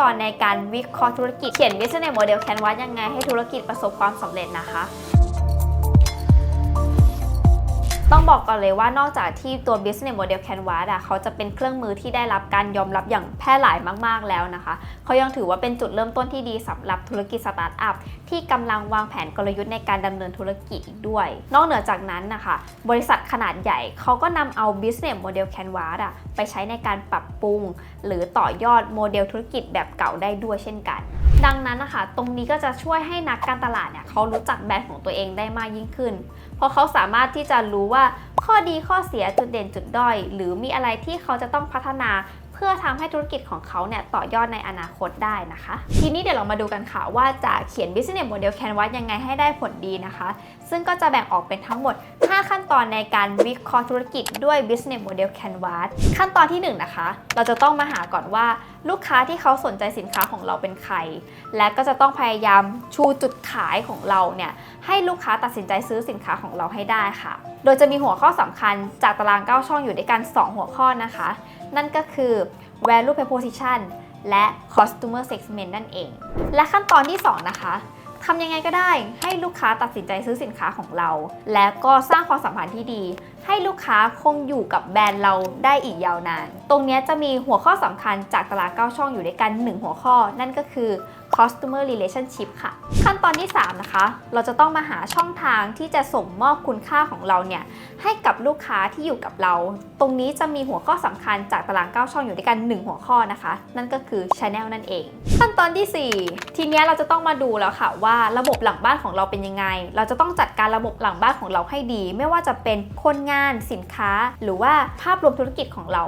ตอนในการวิเคราะห์ธุรกิจเขียน business model canvas ยังไงให้ธุรกิจประสบความสำเร็จนะคะ บอกก่อนเลยว่านอกจากที่ตัว business model canvas อะเขาจะเป็นเครื่องมือที่ได้รับการยอมรับอย่างแพร่หลายมาก ๆ แล้วนะคะ เขายังถือว่าเป็นจุดเริ่มต้นที่ดีสำหรับธุรกิจสตาร์ทอัพที่กำลังวางแผนกลยุทธ์ในการดำเนินธุรกิจอีกด้วย นอกเหนือจากนั้นนะคะ บริษัทขนาดใหญ่เขาก็นำเอา business model canvas อะไปใช้ในการปรับปรุง หรือต่อยอดโมเดลธุรกิจแบบเก่าได้ด้วยเช่นกัน ดังนั้นนะคะ ตรงนี้ก็จะช่วยให้นักการตลาดเนี่ยเขารู้จักแบรนด์ของตัวเองได้มากยิ่งขึ้น เพราะเขาสามารถที่จะรู้ว่าข้อดีข้อเสียจุดเด่นจุดด้อย หรือมีอะไรที่เขาจะต้องพัฒนาเพื่อทำให้ธุรกิจของเขาเนี่ยต่อยอดในอนาคตได้นะคะ ทีนี้เดี๋ยวเรามาดูกันค่ะว่าจะเขียน business model canvas ยังไงให้ได้ผลดีนะคะ ซึ่งก็จะแบ่งออกเป็นทั้งหมด 5 ขั้นตอนในการวิเคราะห์ธุรกิจด้วย business model canvas ขั้นตอนที่ 1 นะคะ เราจะต้องมาหาก่อนว่าลูกค้าที่เขาสนใจสินค้าของเราเป็นใคร และก็จะต้องพยายามชูจุดขายของเราเนี่ยให้ลูกค้าตัดสินใจซื้อสินค้าของเราให้ได้ค่ะ โดยจะมีหัวข้อสำคัญจากตาราง 9 ช่องอยู่ด้วยกัน 2 หัวข้อนะคะ นั่นก็คือ value proposition และ customer segment นั่นเอง และขั้นตอนที่ 2 นะคะ ทำยังไงก็ได้ ให้ลูกค้าตัดสินใจซื้อสินค้าของเรา และก็สร้างความสัมพันธ์ที่ดี ให้ลูกค้าคงอยู่กับแบรนด์เราได้อีกยาวนาน ตรงนี้จะมีหัวข้อสำคัญจากตาราง9ช่องอยู่ด้วยกัน 1 หัวข้อ นั่นก็คือ customer relationship ค่ะ ขั้นตอนที่ 3 นะคะ เราจะต้องมาหาช่องทางที่จะส่งมอบคุณค่าของเราเนี่ย ให้กับลูกค้าที่อยู่กับเรา ตรงนี้จะมีหัวข้อสำคัญจากตาราง9ช่องอยู่ด้วยกัน 1 หัวข้อนะคะ นั่นก็คือ Channel นั่นเอง ขั้นตอนที่ 4 ทีนี้เราจะต้องมาดูแล้วค่ะว่าระบบหลังบ้านของเราเป็นยังไง เราจะต้องจัดการระบบหลังบ้านของเราให้ดี ไม่ว่าจะเป็นคนงานสินค้า หรือว่าภาพรวมธุรกิจของเรา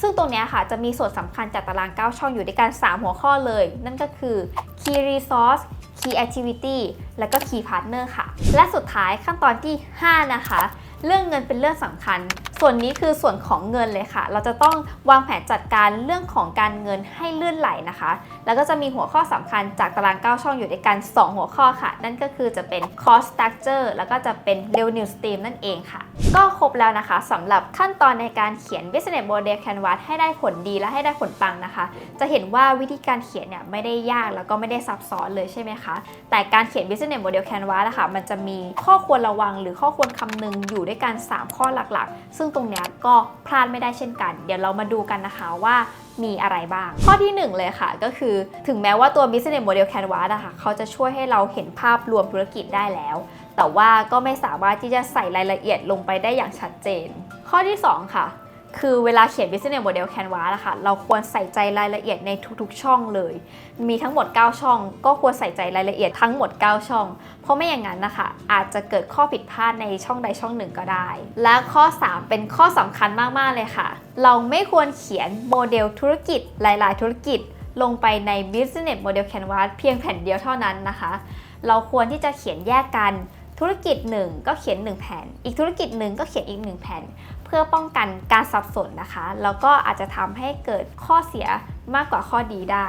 ซึ่งตรงนี้ค่ะจะมีส่วนสำคัญจากตาราง 9 ช่องอยู่ด้วยกัน 3 หัวข้อเลย นั่นก็คือ Key Resource Key Activity และก็ Key Partner ค่ะ และสุดท้ายขั้นตอนที่ 5 นะคะ เรื่องเงินเป็นเรื่องสำคัญ ส่วนนี้คือส่วนของเงินเลยค่ะ เราจะต้องวางแผนจัดการเรื่องของการเงินให้ลื่นไหลนะคะ แล้วก็จะมีหัวข้อสำคัญจากตาราง 9 ช่องอยู่ด้วยกัน 2 หัวข้อค่ะ นั่นก็คือจะเป็น cost structure แล้วก็จะเป็น revenue stream นั่นเองค่ะ ก็ครบแล้วนะคะสำหรับขั้นตอนในการเขียน business model canvas ให้ได้ผลดีและให้ได้ผลปังนะคะ จะเห็นว่าวิธีการเขียนเนี่ยไม่ได้ยากแล้วก็ไม่ได้ซับซ้อนเลยใช่ไหมคะ แต่การเขียน business model canvas นะคะมันจะมีข้อควรระวังหรือข้อควรคำนึงอยู่ด้วยกัน 3 ข้อหลักๆ ซึ่งตรงเนี้ยก็พลาดไม่ได้เช่นกัน เดี๋ยวเรามาดูกันนะคะว่ามีอะไรบ้าง ข้อที่ 1 เลยค่ะก็คือถึงแม้ว่าตัว business model canvas นะคะเขาจะช่วยให้เราเห็นภาพรวมธุรกิจได้แล้ว แต่ว่าก็ไม่สามารถที่จะใส่รายละเอียดลงไปได้อย่างชัดเจน ข้อที่ 2 ค่ะ คือเวลาเขียน business model canvas นะคะเราควรใส่ใจรายละเอียดในทุกๆ ช่องเลย มีทั้งหมด 9 ช่อง ก็ควรใส่ใจรายละเอียดทั้งหมด 9 ช่อง เพราะไม่อย่างนั้นนะคะอาจจะเกิดข้อผิดพลาดในช่องใดช่องหนึ่งก็ได้ และข้อ 3 เป็นข้อสำคัญมากๆเลยค่ะ เราไม่ควรเขียนโมเดลธุรกิจหลายๆ ธุรกิจลงไปใน business model canvas เพียงแผ่นเดียวเท่านั้นนะคะ เราควรที่จะเขียนแยกกันธุรกิจหนึ่งก็เขียน 1 แผ่น อีกธุรกิจหนึ่งก็เขียนอีก 1 แผ่น พื่อป้องกันการสับสนนะคะ แล้วก็อาจจะทำให้เกิดข้อเสียมากกว่าข้อดีได้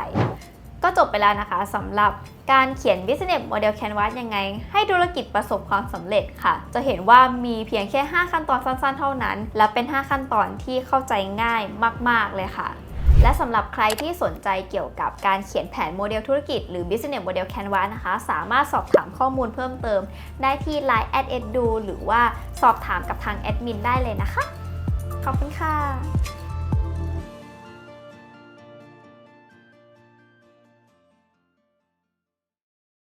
ก็จบไปแล้วนะคะสำหรับการเขียน business model canvas ยังไง ให้ธุรกิจประสบความสำเร็จค่ะ จะเห็นว่ามีเพียงแค่ 5 ขั้นตอนสั้นๆ เท่านั้น และเป็น 5 ขั้นตอนที่เข้าใจง่ายมาก ๆ เลยค่ะ และสำหรับใครที่สนใจเกี่ยวกับการเขียนแผนโมเดลธุรกิจหรือ business model canvas นะคะ สามารถสอบถามข้อมูลเพิ่มเติม ได้ที่ line at edu หรือว่าสอบถามกับทางแอดมินได้เลยนะคะ ขอบคุณค่ะ